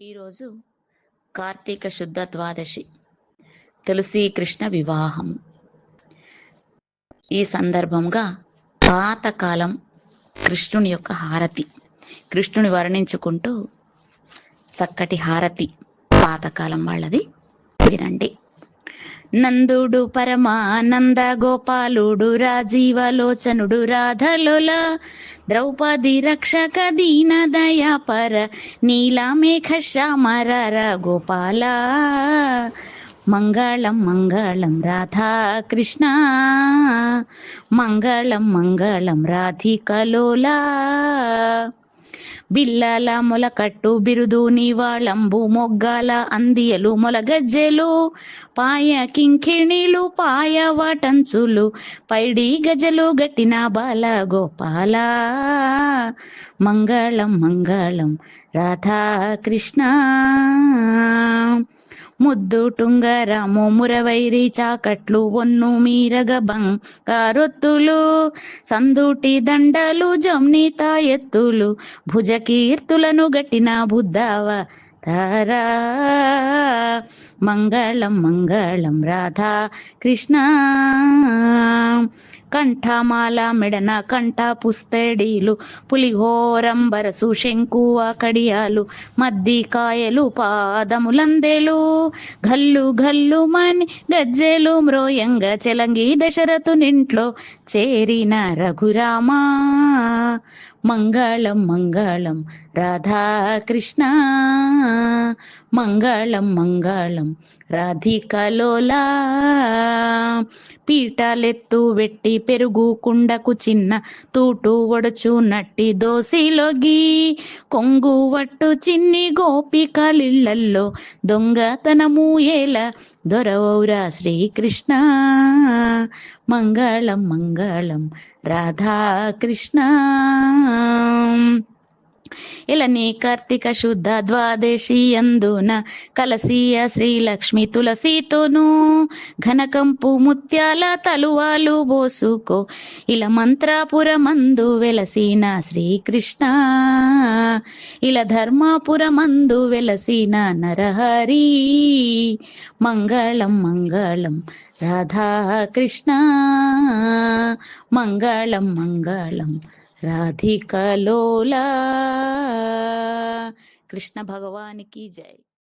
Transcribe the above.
ఈరోజు కార్తీక శుద్ధ ద్వాదశి. తులసి కృష్ణ వివాహం. ఈ సందర్భంగా పాతకాలం కృష్ణుని యొక్క హారతి. కృష్ణుని వర్ణించుకుంటూ చక్కటి హారతి పాతకాలం వాళ్ళది. వినండి. నందుడు పరమానంద గోపాలుడు రాజీవలోచనుడు రాధలుల ద్రౌపది రక్షక దీన దయాపర నీలామేఘ శ్యామర గోపాల మంగళం మంగళం రాధా కృష్ణ. మంగళం మంగళం రాధికలోలా బిల్లల మొలకట్టు బిరుదు నీవాళంబు మొగ్గాల అందియలు మొలగజ్జెలు. పాయ కింకిణిలు పాయ వాటంచులు పైడి గజలు గట్టిన బాల గోపాల మంగళం మంగళం రాధా కృష్ణ ముద్దు టుంగరాము మురవైరి చాకట్లు ఒన్ను మీరగ బంగారొత్తులు. సందుటి దండలు జమ్నిత ఎత్తులు భుజ కీర్తులను గట్టిన బుద్ధావ తారా. మంగళం మంగళం రాధా కృష్ణ. కంఠమాల మెడన కంఠ పుస్తడీలు పులిహోరంబరసు శంకువ కడియాలు మద్ది కాయలు పాదములందెలు గల్లు గల్లు మని గజ్జెలు మ్రోయంగ చెలంగి దశరథునింట్లో చేరిన రఘురామా. మంగళం మంగళం రాధాకృష్ణ. మంగళం మంగళం రాధికలోలా. పీటలెత్తు వెట్టి పెరుగు కుండకు చిన్న తూటు ఒడచు నట్టి దోసిలోగి. కొంగు వట్టు చిన్ని గోపికలిళ్ళల్లో దొంగతనము ఏల దొరవౌరా శ్రీకృష్ణ. మంగళం మంగళం. రాధాకృష్ణ. ఇలని కార్తీక శుద్ధ ద్వాదశి అందున కలసీయ శ్రీలక్ష్మి తులసితోను ఘనకంపు ముత్యాల తలువాలు బోసుకో. ఇలా మంత్రాపురమందు వెలసిన శ్రీకృష్ణ ఇలా ధర్మాపురమందు వెలసిన నరహరి. మంగళం మంగళం రాధా కృష్ణ మంగళం మంగళం రాధికలోలా కృష్ణ భగవానికి జై